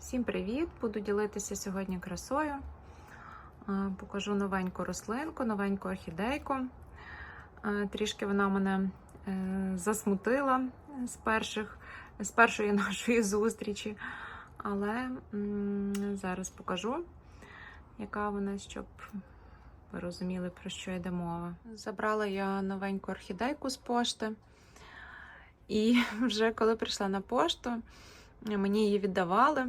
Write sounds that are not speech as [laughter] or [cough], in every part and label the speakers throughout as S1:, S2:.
S1: Всім привіт! Буду ділитися сьогодні красою. Е, Покажу новеньку рослинку, новеньку орхідейку. Е, Трішки вона мене е, засмутила з, перших, з першої [laughs] нашої зустрічі. Але зараз покажу, яка вона, щоб ви розуміли, про що йде мова. Забрала я новеньку орхідейку з пошти. І [laughs] вже коли прийшла на пошту, мені її віддавали.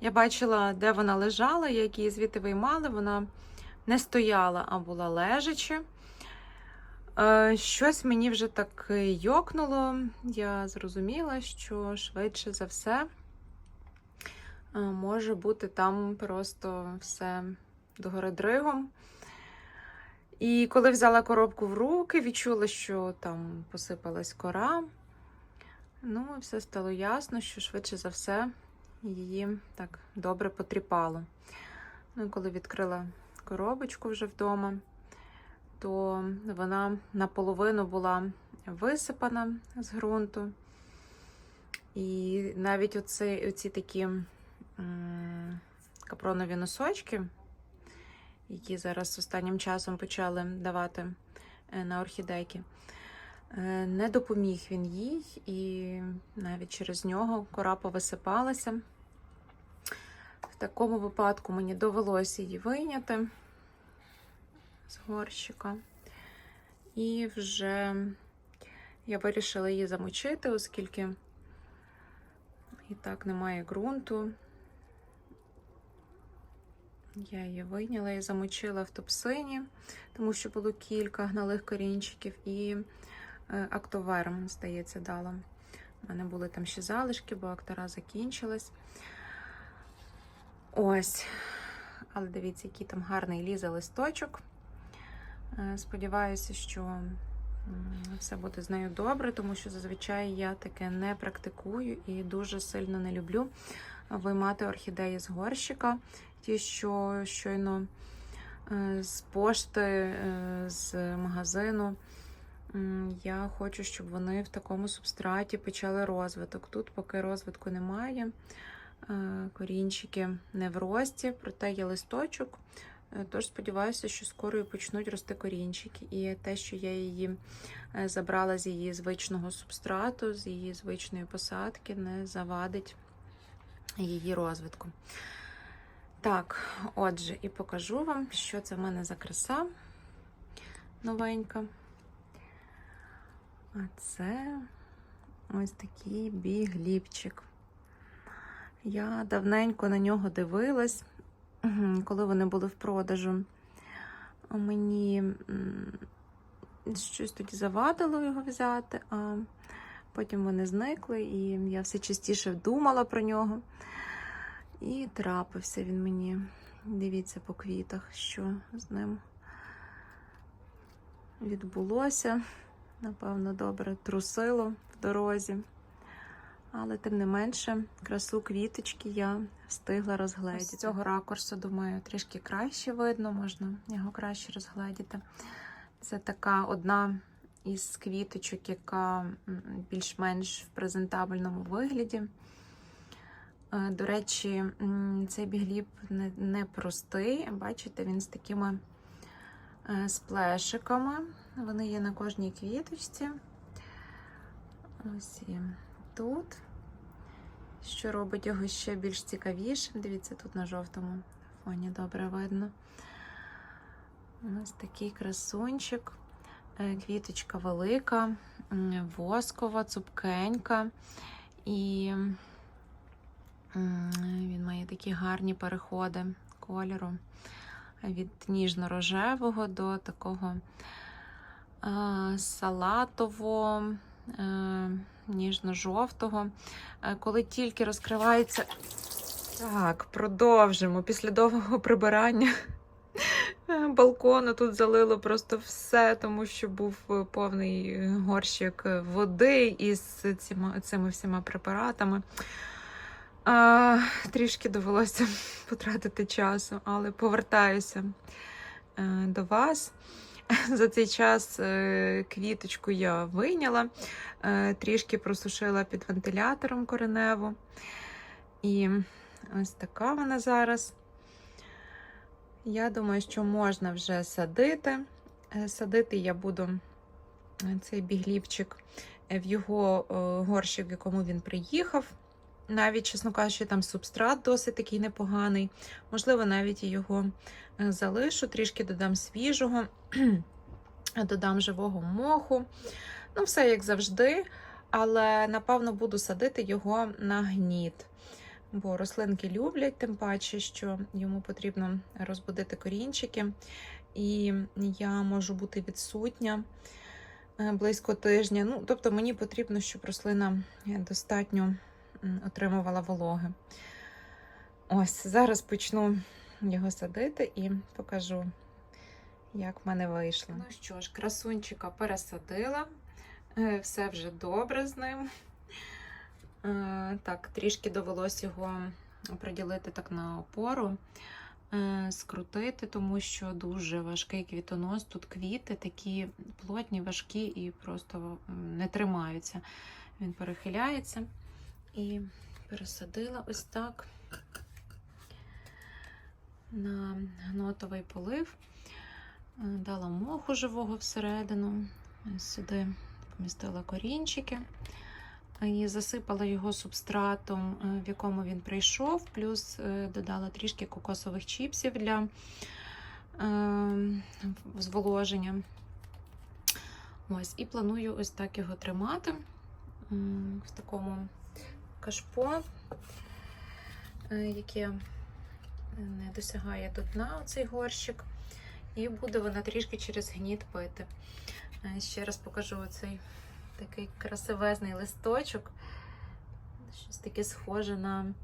S1: Я бачила, де вона лежала, як її звідти виймали. Вона не стояла, а була лежачи. Е, Щось мені вже так йокнуло. Я зрозуміла, що швидше за все е, може бути там просто все догори дригом. І коли взяла коробку в руки, відчула, що там посипалась кора. Ну, все стало ясно, що швидше за все її так добре потріпало. Ну, і коли відкрила коробочку вже вдома, то вона наполовину була висипана з ґрунту. І навіть оці, оці такі капронові носочки, які зараз останнім часом почали давати е, на орхідейки, Не допоміг він їй, і навіть через нього кора повисипалася. В такому випадку мені довелося її вийняти з горщика. І вже я вирішила її замочити, оскільки і так немає ґрунту. Я її вийняла і замочила в топсині, тому що було кілька гналих корінчиків, і е, актоверм, здається, дала. У мене були там ще залишки, бо актора закінчилась. Ось. Але дивіться, який там гарний лізе листочок. Е, Сподіваюся, що все буде з нею добре, тому що зазвичай я таке не практикую і дуже сильно не люблю виймати орхідеї з горщика. Ті, що щойно е, з пошти, з магазину. Я хочу, щоб вони в такому субстраті почали розвиток. Тут поки розвитку немає, е, корінчики не в рості, проте є листочок. Е, Тож сподіваюся, що скоро і почнуть рости корінчики. І те, що я її е, забрала з її звичного субстрату, з її звичної посадки, не завадить її розвитку. Так, отже, і покажу вам, що це в мене за краса новенька. А це ось такий бігліпчик. Я давненько на нього дивилась, коли вони були в продажу. Мені щось тоді завадило його взяти, а потім вони зникли, і я все частіше думала про нього. І трапився він мені. Дивіться по квітах, що з ним відбулося. Напевно, добре трусило в дорозі. Але, тим не менше, красу квіточки я встигла розгледіти. З цього ракурсу, думаю, трішки краще видно, можна його краще розгледіти. Це така одна із квіточок, яка більш-менш в презентабельному вигляді. Е, До речі, цей бігліб не, не простий. Бачите, він з такими е, сплешиками. Вони є на кожній квіточці. Ось і тут, що робить його ще більш цікавішим. Дивіться, тут на жовтому фоні добре видно. Ось такий красунчик. Е, Квіточка велика, воскова, цупкенька. І він має такі гарні переходи кольору від ніжно-рожевого до такого салатово, е, ніжно-жовтого. Е, Коли тільки розкривається. Так, продовжимо. Після довгого прибирання [laughs] е, балкону тут залило просто все, тому що був е, повний горщик води із цими, цими всіма препаратами. А, трішки довелося [laughs] потратити часу, але повертаюся е, до вас. [laughs] За цей час е, квіточку я вийняла, е, трішки просушила під вентилятором кореневу. І Ось така вона зараз. Я думаю, що можна вже садити. Е, Садити я буду цей бігліпчик в його горщик, в якому він приїхав. Навіть, чесно кажучи, там субстрат досить такий непоганий. Можливо, навіть його е, залишу, трішки додам свіжого, [clears throat] додам живого моху. Ну, все як завжди. Але напевно буду садити його на гніт. Бо рослинки люблять, тим паче, що йому потрібно розбудити корінчики, і я можу бути відсутня е, близько тижня. Ну, тобто мені потрібно, щоб рослина достатньо м, отримувала вологи. Ось, зараз почну його садити і покажу, як в мене вийшло. Ну що ж, красунчика пересадила. Е, Все вже добре з ним. Е, Так, трішки довелось його приділити так на опору, е, скрутити, тому що дуже важкий квітонос. Тут квіти такі плотні, важкі і просто не тримаються. Він перехиляється і пересадила ось так на гнотовий полив. Е, Дала моху живого всередину. Сюди помістила корінчики і засипала його субстратом, е, в якому він прийшов, плюс е, додала трішки кокосових чіпсів для зволоження. Ось, і планую ось так його тримати в такому кашпо, е, яке не досягає до дна цей горщик, і буде вона трішки через гніт пити. Е, Ще раз покажу оцей такий красивезний листочок. Щось таке схоже на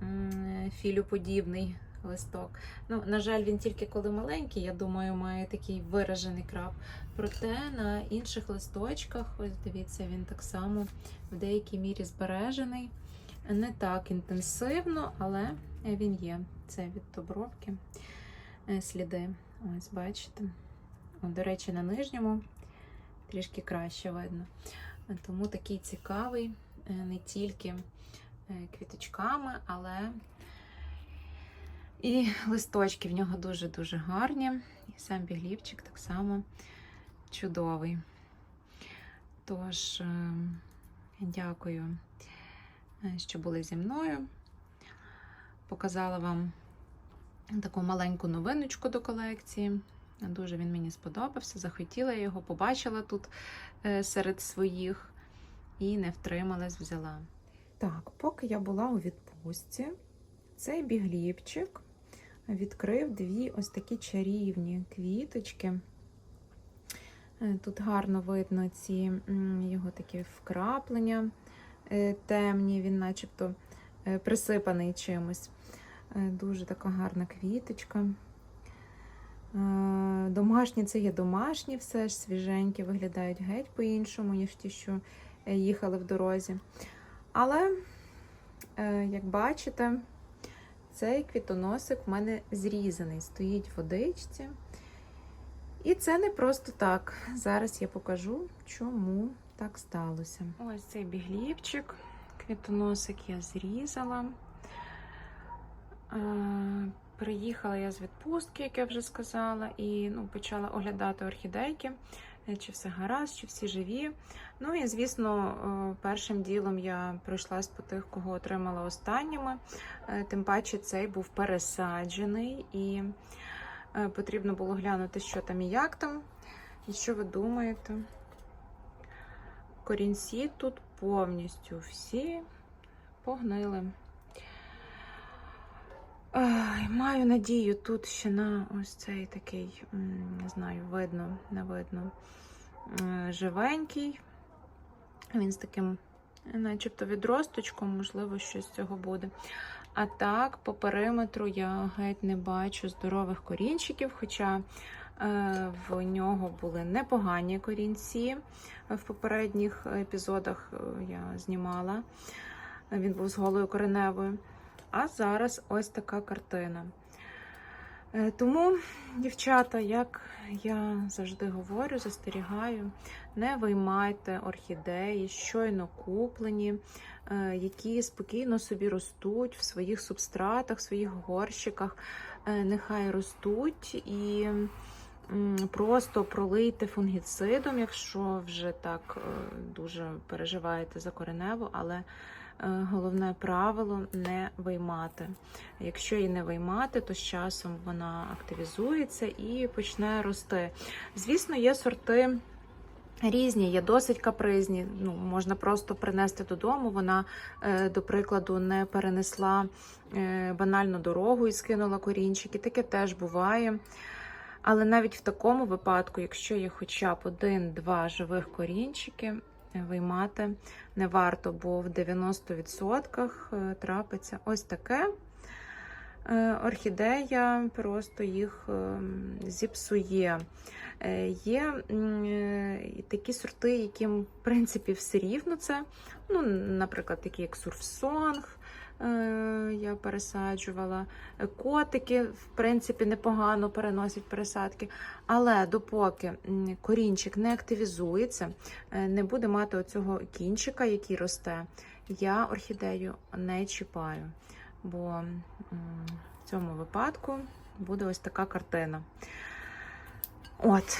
S1: філю філюподібний листок. Ну, на жаль, він тільки коли маленький, я думаю, має такий виражений крап. Проте на інших листочках, ось дивіться, він так само в деякій мірі збережений. Не так інтенсивно, але він є. Це від добровки е, сліди. Ось, бачите. До речі, на нижньому трішки краще видно. Тому такий цікавий е, не тільки е, квіточками, але і листочки в нього дуже-дуже гарні. І сам біглівчик так само чудовий. Тож, е, дякую, е, що були зі мною. Показала вам таку маленьку новиночку до колекції. Дуже він мені сподобався, захотіла його, побачила тут е, серед своїх і не втрималась, взяла. Так, поки я була у відпустці, цей бігліпчик відкрив дві ось такі чарівні квіточки. Е, Тут гарно видно ці його такі вкраплення е, темні, він начебто е, присипаний чимось. Дуже така гарна квіточка. Домашні це є домашні, все ж свіженькі, виглядають геть по-іншому, ніж ті, що їхали в дорозі. Але, як бачите, цей квітоносик в мене зрізаний, стоїть в водичці. І це не просто так. Зараз я покажу, чому так сталося. Ось цей біглівчик, квітоносик я зрізала. Е, Приїхала я з відпустки, як я вже сказала, і ну, почала оглядати орхідейки, чи все гаразд, чи всі живі. Ну і, звісно, е, першим ділом я пройшлась по тих, кого отримала останніми. Е, Тим паче цей був пересаджений, і е, потрібно було глянути, що там і як там. І що ви думаєте? Корінці тут повністю всі погнили. Ай, Маю надію тут ще на ось цей такий, не знаю, видно, не видно, живенький. Він з таким, начебто, відросточком, можливо, щось з цього буде. А так, по периметру я геть не бачу здорових корінчиків, хоча е, в нього були непогані корінці в попередніх епізодах е, я знімала. Він був з голою кореневою. А зараз ось така картина. Е, Тому, дівчата, як я завжди говорю, застерігаю, не виймайте орхідеї, щойно куплені, е, які спокійно собі ростуть в своїх субстратах, в своїх горщиках. Е, Нехай ростуть і просто пролийте фунгіцидом, якщо вже так дуже переживаєте за кореневу, але головне правило не виймати. Якщо її не виймати, то з часом вона активізується і почне рости. Звісно, є сорти. Різні, є досить капризні. Ну, можна просто принести додому. Вона, е, до прикладу, не перенесла е, банальну дорогу і скинула корінчики. Таке теж буває. Але навіть в такому випадку, якщо є хоча б один-два живих корінчики, е, виймати не варто, бо в 90% е, трапиться ось таке. Е, Орхідея просто їх е, зіпсує. Є такі сорти, яким, в принципі, все рівно це. Ну, наприклад, такі як сурфсонг. Е, Я пересаджувала. Котики, в принципі, непогано переносять пересадки. Але допоки корінчик не активізується, е, не буде мати оцього кінчика, який росте, я орхідею не чіпаю. Бо в цьому випадку буде ось така картина. От,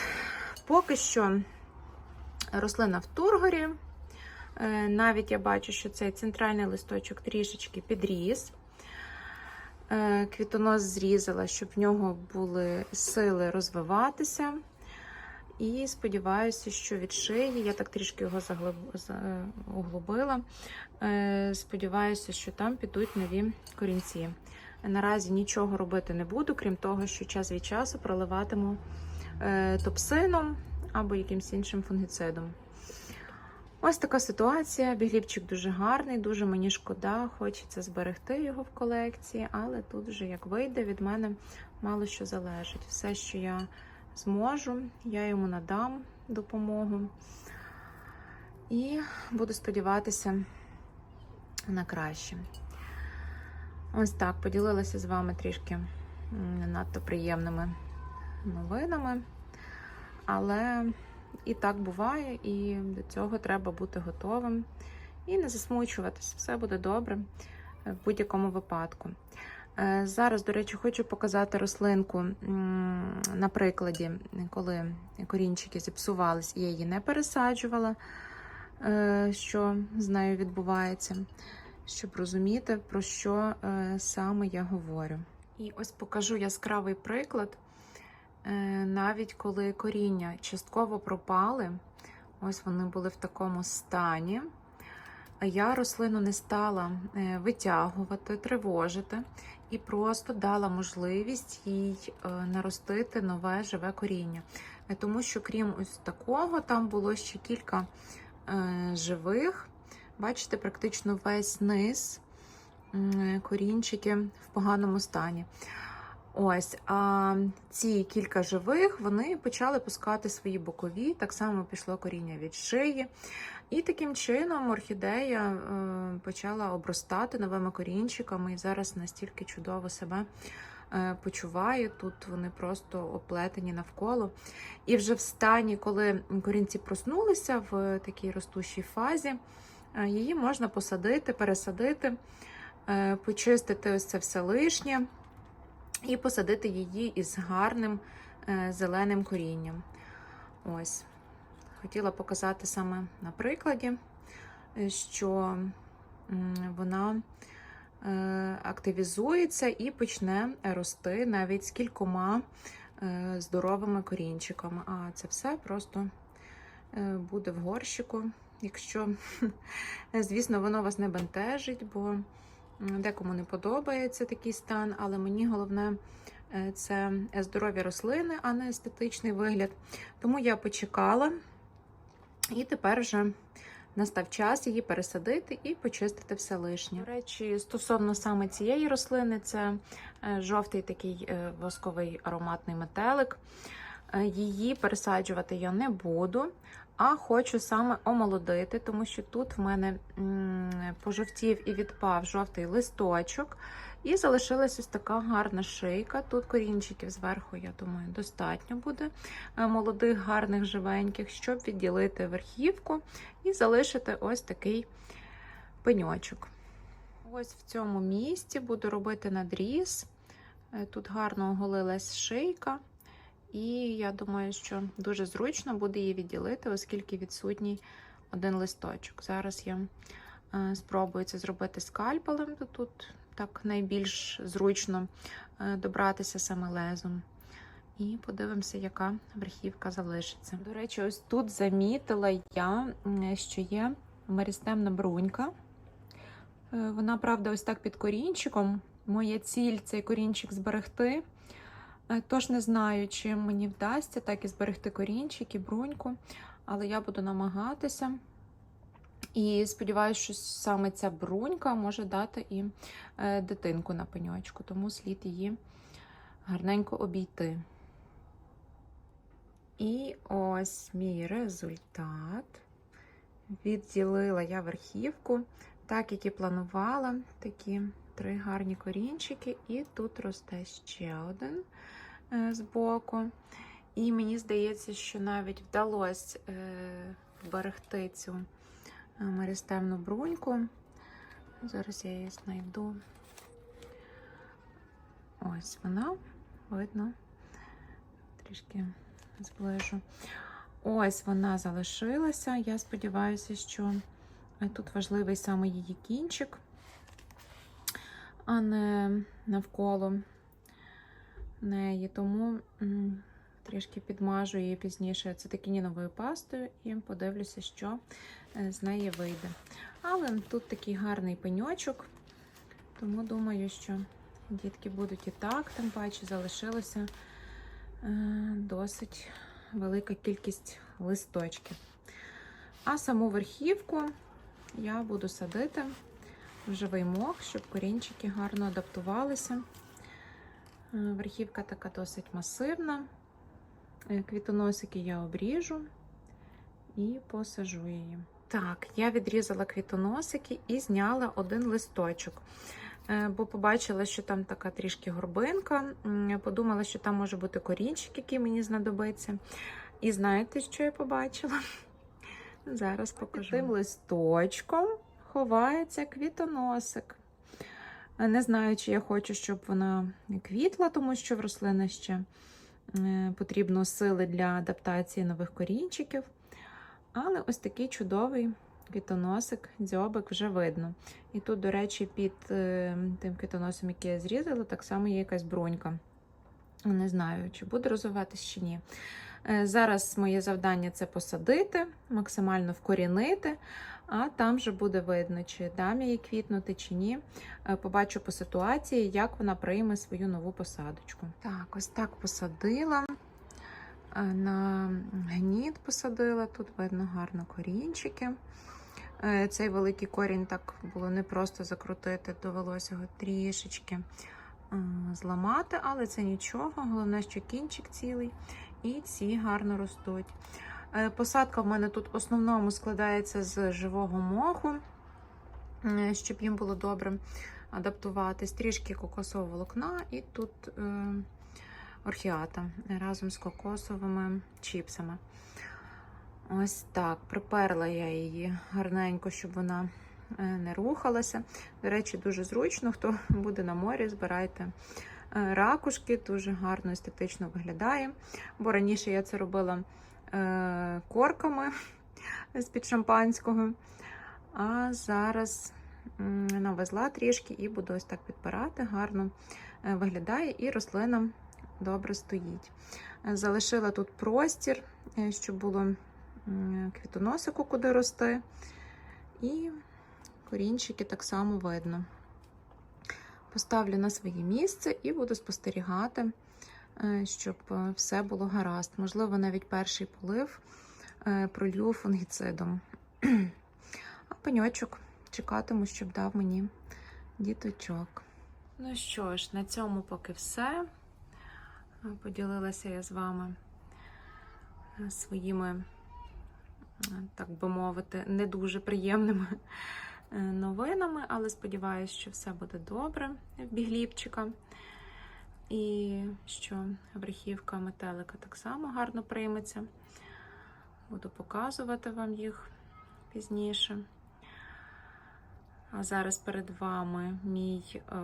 S1: поки що рослина в тургорі. Е, Навіть я бачу, що цей центральний листочок трішечки підріс. Е, Квітонос зрізала, щоб в нього були сили розвиватися. І сподіваюся, що від шиї, я так трішки його е, углубила. Сподіваюся, що там підуть нові корінці. Наразі нічого робити не буду, крім того, що час від часу проливатиму топсином або якимсь іншим фунгіцидом. Ось така ситуація. Бігліпчик дуже гарний, дуже мені шкода, хочеться зберегти його в колекції, але тут вже як вийде, від мене мало що залежить. Все, що я зможу, я йому надам допомогу. І буду сподіватися на краще. Ось так поділилася з вами трішки не надто приємними новинами. Але і так буває, і до цього треба бути готовим і не засмучуватись. Все буде добре в будь-якому випадку. Е, Зараз, до речі, хочу показати рослинку на прикладі, коли корінчики зіпсувались, і я її не пересаджувала, е, що з нею відбувається, щоб розуміти, про що е, саме я говорю. І ось покажу яскравий приклад. Е, Навіть коли коріння частково пропали, ось вони були в такому стані. Я рослину не стала е, витягувати, тривожити і просто дала можливість їй е, наростити нове живе коріння. Тому що, крім ось такого, там було ще кілька живих. Бачите, практично весь низ корінчики в поганому стані. Ось, а ці кілька живих вони почали пускати свої бокові, так само пішло коріння від шиї. І таким чином орхідея е, почала обростати новими корінчиками і зараз настільки чудово себе е, почуває. Тут вони просто оплетені навколо. І вже в стані, коли корінці проснулися в такій ростущій фазі, е, її можна посадити, пересадити, почистити ось це все лишнє і посадити її із гарним е, зеленим корінням. Ось. Хотіла показати саме на прикладі, е, що вона е, активізується і почне рости навіть з кількома здоровими корінчиками. А це все просто буде в горщику. Якщо, [laughs] звісно, воно вас не бентежить, бо декому не подобається такий стан, але мені головне е, це здорові рослини, а не естетичний вигляд. Тому я почекала. І тепер вже настав час її пересадити і почистити все лишнє. До речі, стосовно саме цієї рослини, це е, жовтий такий е, восковий ароматний метелик. Е, Її пересаджувати я не буду, а хочу саме омолодити, тому що тут в мене пожовтів і відпав жовтий листочок. І залишилась ось така гарна шийка. Тут корінчиків зверху, я думаю, достатньо буде е, молодих, гарних, живеньких, щоб відділити верхівку і залишити ось такий пеньочок. Ось в цьому місці буду робити надріз. Е, Тут гарно оголилась шийка. І я думаю, що дуже зручно буде її відділити, оскільки відсутній один листочок. Зараз я е, спробую це зробити скальпелем. то Тут так найбільш зручно е, добратися саме лезом. І подивимося, яка верхівка залишиться. До речі, ось тут замітила я, що є меристемна брунька. Е, Вона, правда, ось так під корінчиком. Моя ціль цей корінчик зберегти. Е, Тож не знаю, чи мені вдасться так і зберегти корінчик і бруньку, але я буду намагатися. І сподіваюся, що саме ця брунька може дати і е, дитинку на пеньочку, тому слід її гарненько обійти. І ось мій результат. Відділила я верхівку, так як і планувала, такі три гарні корінчики, і тут росте ще один е, збоку. І мені здається, що навіть вдалося е, вберегти цю е, меристемну бруньку. Зараз я її знайду. Ось вона, видно, трішки зближу. Ось вона залишилася. Я сподіваюся, що тут важливий саме її кінчик, а не навколо неї. Тому трішки підмажу її пізніше ацетикініновою пастою і подивлюся, що е, з неї вийде. Але тут такий гарний пеньочок, тому думаю, що дітки будуть і так, тим паче залишилося е, досить велика кількість листочків. А саму верхівку я буду садити в живий мох, щоб корінчики гарно адаптувалися. Е, Верхівка така досить масивна. Е, Квітоносики я обріжу і посажу її. Так, я відрізала квітоносики і зняла один листочок. Е, Бо побачила, що там така трішки горбинка. Подумала, що там може бути корінчик, який мені знадобиться. І знаєте, що я побачила? [laughs] Зараз покажу. Тим листочком ховається квітоносик. Е, Не знаю, чи я хочу, щоб вона квітла, тому що в рослини ще е, потрібно сили для адаптації нових корінчиків. Але ось такий чудовий квітоносик, дзьобик вже видно. І тут, до речі, під е, тим квітоносом, який я зрізала, так само є якась бронька. Не знаю, чи буде розвиватись чи ні. Е, Зараз моє завдання це посадити, максимально вкорінити, а там вже буде видно, чи дам їй квітнути, чи ні. Е, Побачу по ситуації, як вона прийме свою нову посадочку. Так, ось так посадила. Е, На гніт посадила, тут видно гарно корінчики. Цей великий корінь так було не просто закрутити, довелося його трішечки зламати, але це нічого. Головне, що кінчик цілий, і ці гарно ростуть. Е, Посадка в мене тут в основному складається з живого моху, е, щоб їм було добре адаптуватись. Трішки кокосового волокна, і тут е, орхіата разом з кокосовими чіпсами. Ось так. Приперла я її гарненько, щоб вона не рухалася. До речі, дуже зручно, хто буде на морі, збирайте ракушки, дуже гарно естетично виглядає. Бо раніше я це робила е, корками [laughs] з-під шампанського. А зараз навезла трішки і буду ось так підпирати, гарно е, виглядає, і рослина добре стоїть. Е, Залишила тут простір, е, щоб було квітоносику, куди рости. І корінчики так само видно. Поставлю на своє місце і буду спостерігати, е, щоб е, все було гаразд. Можливо, навіть перший полив е, пролью фунгіцидом. [clears throat] А пеньочок чекатиму, щоб дав мені діточок. Ну що ж, на цьому поки все. Поділилася я з вами своїми, так би мовити, не дуже приємними новинами, але сподіваюся, що все буде добре в бігліпчика. І що верхівка метелика так само гарно прийметься. Буду показувати вам їх пізніше. А зараз перед вами мій е,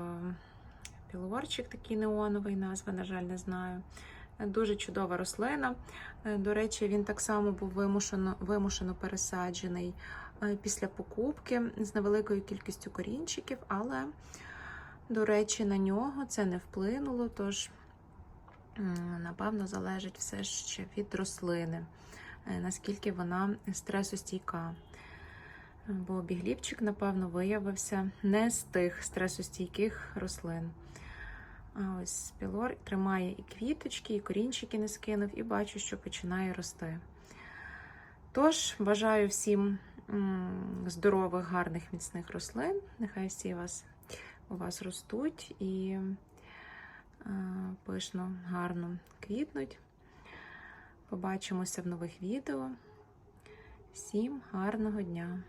S1: пілорчик, такий неоновий, назви, на жаль, не знаю. Дуже чудова рослина. Е, До речі, він так само був вимушено, вимушено пересаджений е, після покупки з невеликою кількістю корінчиків, але, до речі, на нього це не вплинуло, тож, напевно, залежить все ще від рослини, е, наскільки вона стресостійка. Бо бігліпчик, напевно, виявився не з тих стресостійких рослин. А ось пілор тримає і квіточки, і корінчики не скинув, і бачу, що починає рости. Тож, бажаю всім здорових, гарних, міцних рослин. Нехай всі вас, у вас ростуть і е, пишно, гарно квітнуть. Побачимося в нових відео. Всім гарного дня!